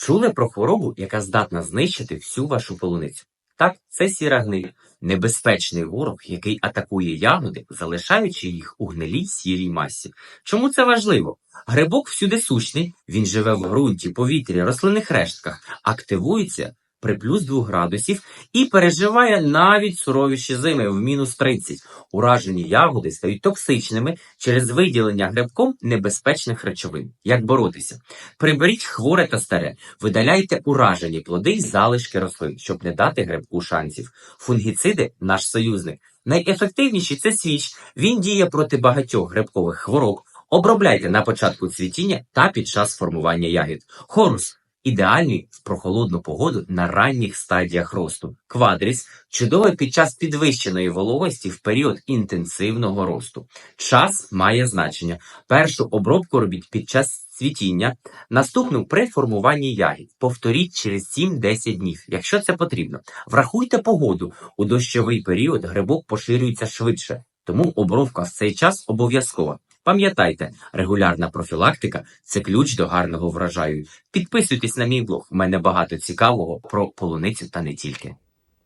Чули про хворобу, яка здатна знищити всю вашу полуницю? Так, це сіра гниль, небезпечний ворог, який атакує ягоди, залишаючи їх у гнилій сірій масі. Чому це важливо? Грибок всюди сущний, він живе в ґрунті, повітрі, рослинних рештках, активується при плюс 2 градусів і переживає навіть суровіші зими в мінус 30. Уражені ягоди стають токсичними через виділення грибком небезпечних речовин. Як боротися? Приберіть хворе та старе, видаляйте уражені плоди й залишки рослин, щоб не дати грибку шансів. Фунгіциди наш союзник. Найефективніший це свіч. Він діє проти багатьох грибкових хвороб. Обробляйте на початку цвітіння та під час формування ягід. Хорус ідеальний в прохолодну погоду на ранніх стадіях росту. Квадріс чудовий під час підвищеної вологості в період інтенсивного росту. Час має значення. Першу обробку робіть під час цвітіння, наступну при формуванні ягід. Повторіть через 7-10 днів, якщо це потрібно. Врахуйте погоду. У дощовий період грибок поширюється швидше, тому обробка в цей час обов'язкова. Пам'ятайте, регулярна профілактика це ключ до гарного врожаю. Підписуйтесь на мій блог. У мене багато цікавого про полуницю та не тільки.